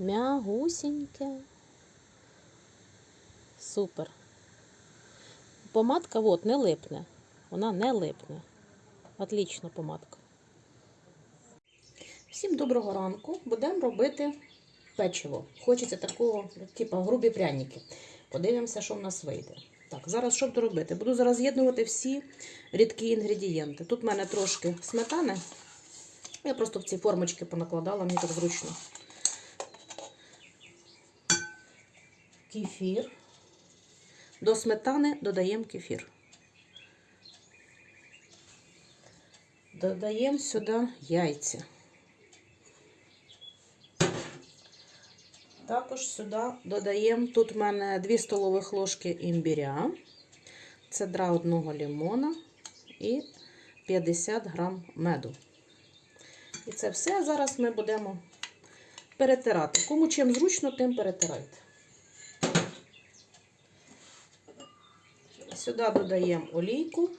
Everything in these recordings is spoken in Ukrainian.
Мягусеньке. Супер. Помадка от не липне. Вона не липне. Отлічна помадка. Всім доброго ранку. Будемо робити печиво. Хочеться такого, типу, грубі пряники. Подивимося, що в нас вийде. Так, зараз що буду робити? Буду зараз з'єднувати всі рідкі інгредієнти. Тут в мене трошки сметани. Я просто в ці формочки понакладала, мені так зручно. Кефір. До сметани додаємо кефір. Додаємо сюди яйця. Також сюди додаємо, тут в мене 2 столових ложки імбиря, цедра одного лимона і 50 грам меду. І це все зараз ми будемо перетирати. Кому чим зручно, тим перетирайте. Сюди додаємо олійку.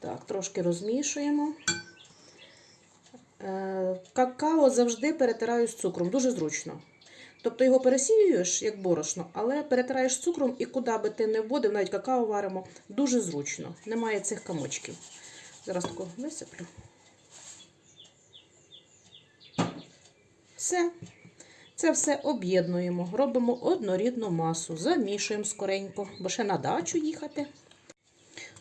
Так, трошки розмішуємо. Е, Какао завжди перетираю з цукром, дуже зручно. Тобто його пересіюєш, як борошно, але перетираєш цукром і куди би ти не вводив, навіть какао варимо, дуже зручно. Немає цих камочків. Зараз тако висиплю. Все. Це все об'єднуємо, робимо однорідну масу, замішуємо скоренько, бо ще на дачу їхати.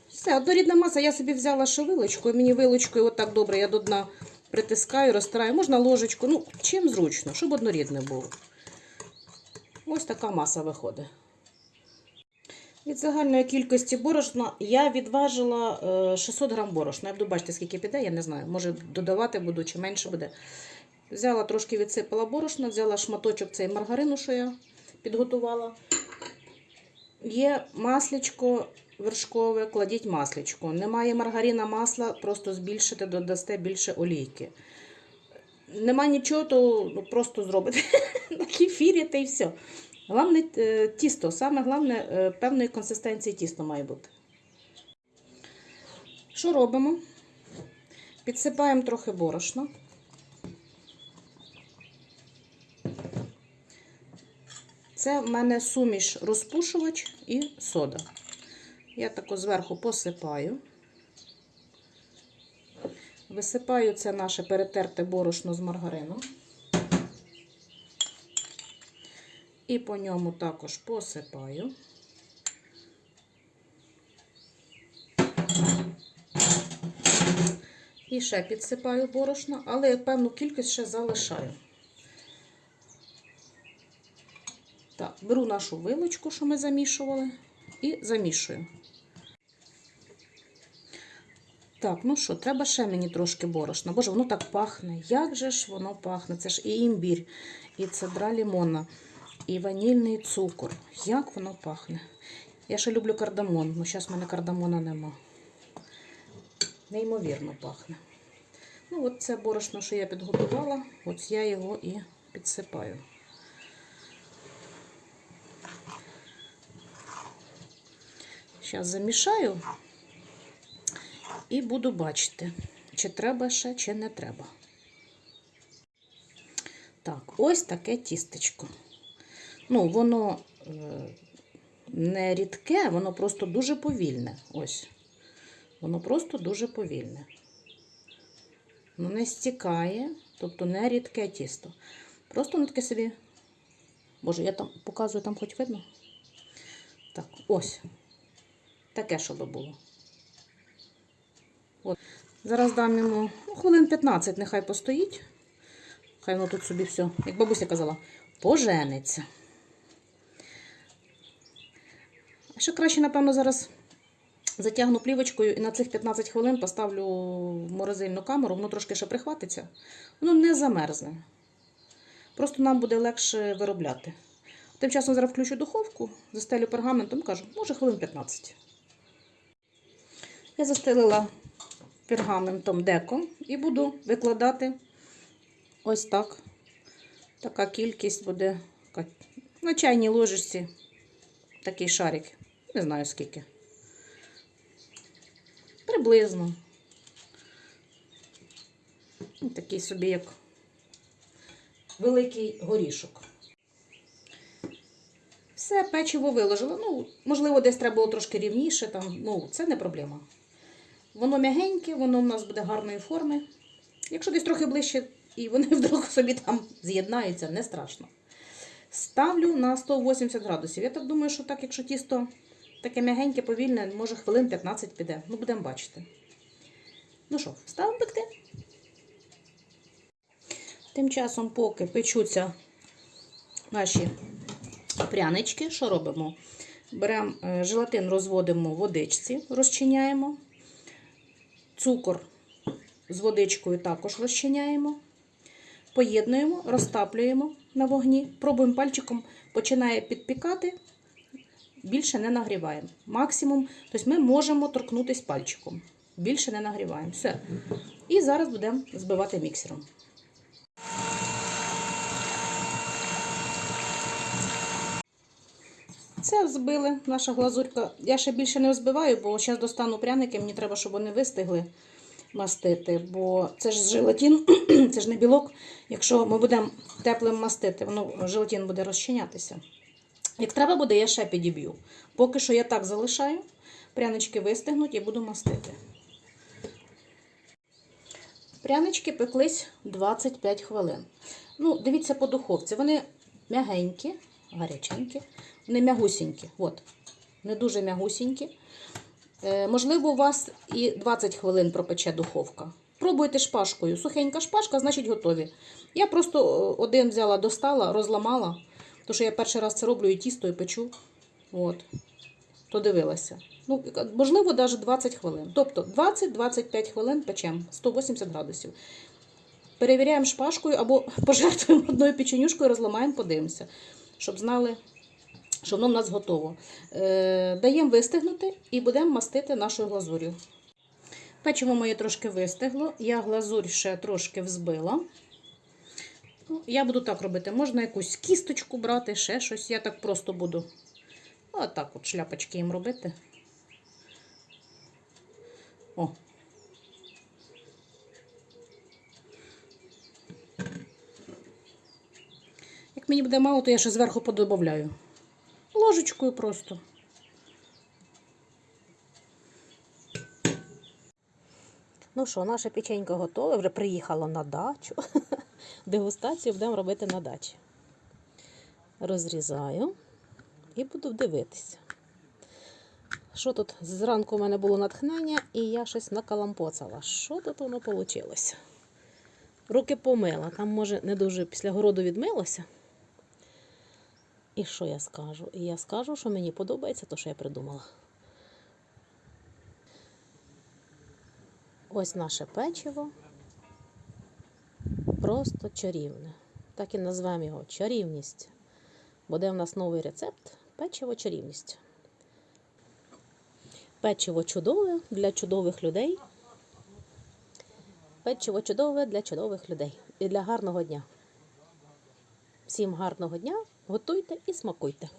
Все, однорідна маса, я собі взяла ще вилочкою. Мені вилочкою отак добре, я до дна притискаю, розтираю. Можна ложечку, ну, чим зручно, щоб однорідне було. Ось така маса виходить. Від загальної кількості борошна я відважила е, 600 грам борошна. Буду бачити, скільки піде, я не знаю. Може додавати буду чи менше буде. Взяла трошки відсипала борошна, взяла шматочок цей маргарину, що я підготувала. Є маслячко вершкове, кладіть маслячко. Немає маргарина масла, просто збільшите, додасте більше олійки. Нема нічого, то ну, просто зробите на кефірі та й все. Головне е, тісто, саме головне е, певної консистенції тісто має бути. Що робимо? Підсипаємо трохи борошна. Це в мене суміш розпушувач і сода. Я тако зверху посипаю. Висипаю це наше перетерте борошно з маргарином. І по ньому також посипаю. І ще підсипаю борошно, але певну кількість ще залишаю. Так, беру нашу вилочку, що ми замішували, і замішую. Так, ну що, треба ще мені трошки борошна. Боже, воно так пахне. Як же ж воно пахне? Це ж і імбір, і цедра лимона, і ванільний цукор. Як воно пахне? Я ще люблю кардамон, але зараз в мене кардамона нема. Неймовірно пахне. Ну, от це борошно, що я підготувала, от я його і підсипаю. Зараз замішаю і буду бачити, чи треба ще, чи не треба. Так, ось таке тістечко. Ну, воно е, не рідке, воно просто дуже повільне. Ось. Воно просто дуже повільне. Воно не стікає, тобто не рідке тісто. Просто воно таке собі. Боже, я там показую, там хоч видно. Так, ось. Таке, щоб було. От. Зараз дам йому ну, хвилин 15, нехай постоїть. Хай воно тут собі все, як бабуся казала, пожениться. Ще краще, напевно, зараз затягну плівочкою і на цих 15 хвилин поставлю в морозильну камеру, воно трошки ще прихватиться. Воно не замерзне. Просто нам буде легше виробляти. Тим часом зараз включу духовку, застелю пергаментом, кажу, може хвилин 15. Я застелила пергаментом деко і буду викладати ось так. Така кількість буде на чайній ложечці такий шарик. Не знаю скільки. Приблизно. Такий собі, як великий горішок. Все, печиво виложила. Ну, можливо, десь треба було трошки рівніше, там, ну, це не проблема. Воно м'ягеньке, воно в нас буде гарної форми. Якщо десь трохи ближче і вони вдруг собі там з'єднаються, не страшно. Ставлю на 180 градусів. Я так думаю, що так, якщо тісто таке м'ягеньке, повільне, може хвилин 15 піде. Ну, будемо бачити. Ну що, ставимо пекти. Тим часом, поки печуться наші прянички, що робимо? Беремо е, желатин, розводимо в водичці, розчиняємо. Цукор з водичкою також розчиняємо. Поєднуємо, розтаплюємо на вогні, пробуємо пальчиком, починає підпікати, більше не нагріваємо. Максимум, тобто ми можемо торкнутися пальчиком. Більше не нагріваємо. Все. І зараз будемо збивати міксером. Це взбили наша глазурька. Я ще більше не взбиваю, бо зараз достану пряники, мені треба, щоб вони вистигли мастити, бо це ж желатин, це ж не білок. Якщо ми будемо теплим мастити, воно желатин буде розчинятися. Як треба буде, я ще підіб'ю. Поки що я так залишаю, прянички вистигнуть і буду мастити. Прянички пеклись 25 хвилин. Ну, дивіться по духовці. Вони м'ягенькі, гаряченькі, вони м'ягусінькі. От. Не дуже м'ягусінькі. Е, можливо, у вас і 20 хвилин пропече духовка. Пробуйте шпажкою. Сухенька шпажка, значить готові. Я просто е, один взяла, достала, розламала, тому що я перший раз це роблю і тісто, і печу. От. То дивилася. Ну, можливо, навіть 20 хвилин. Тобто 20-25 хвилин печемо 180 градусів. Перевіряємо шпажкою або пожертвуємо одною печенюшкою, розламаємо, подивимося, щоб знали, що воно в нас готово. Е, даємо вистигнути і будемо мастити нашою глазур'ю. Печиво моє трошки вистигло, я глазурь ще трошки взбила. Ну, я буду так робити. Можна якусь кісточку брати, ще щось. Я так просто буду. Отак от шляпочки їм робити. О. Як мені буде мало, то я ще зверху подобавляю. Ложечкою просто. Ну що, наше печенько готове, вже приїхало на дачу. Дегустацію будемо робити на дачі. Розрізаю і буду дивитися. Що тут зранку у мене було натхнення, і я щось накалампоцала. Що тут воно вийшло? Руки помила. Там, може, не дуже після городу відмилося. І що я скажу? І я скажу, що мені подобається те, що я придумала. Ось наше печиво. Просто чарівне. Так і назвемо його чарівність. Буде в нас новий рецепт печиво чарівність. Печиво чудове для чудових людей. Печиво чудове для чудових людей і для гарного дня. Всім гарного дня, готуйте і смакуйте.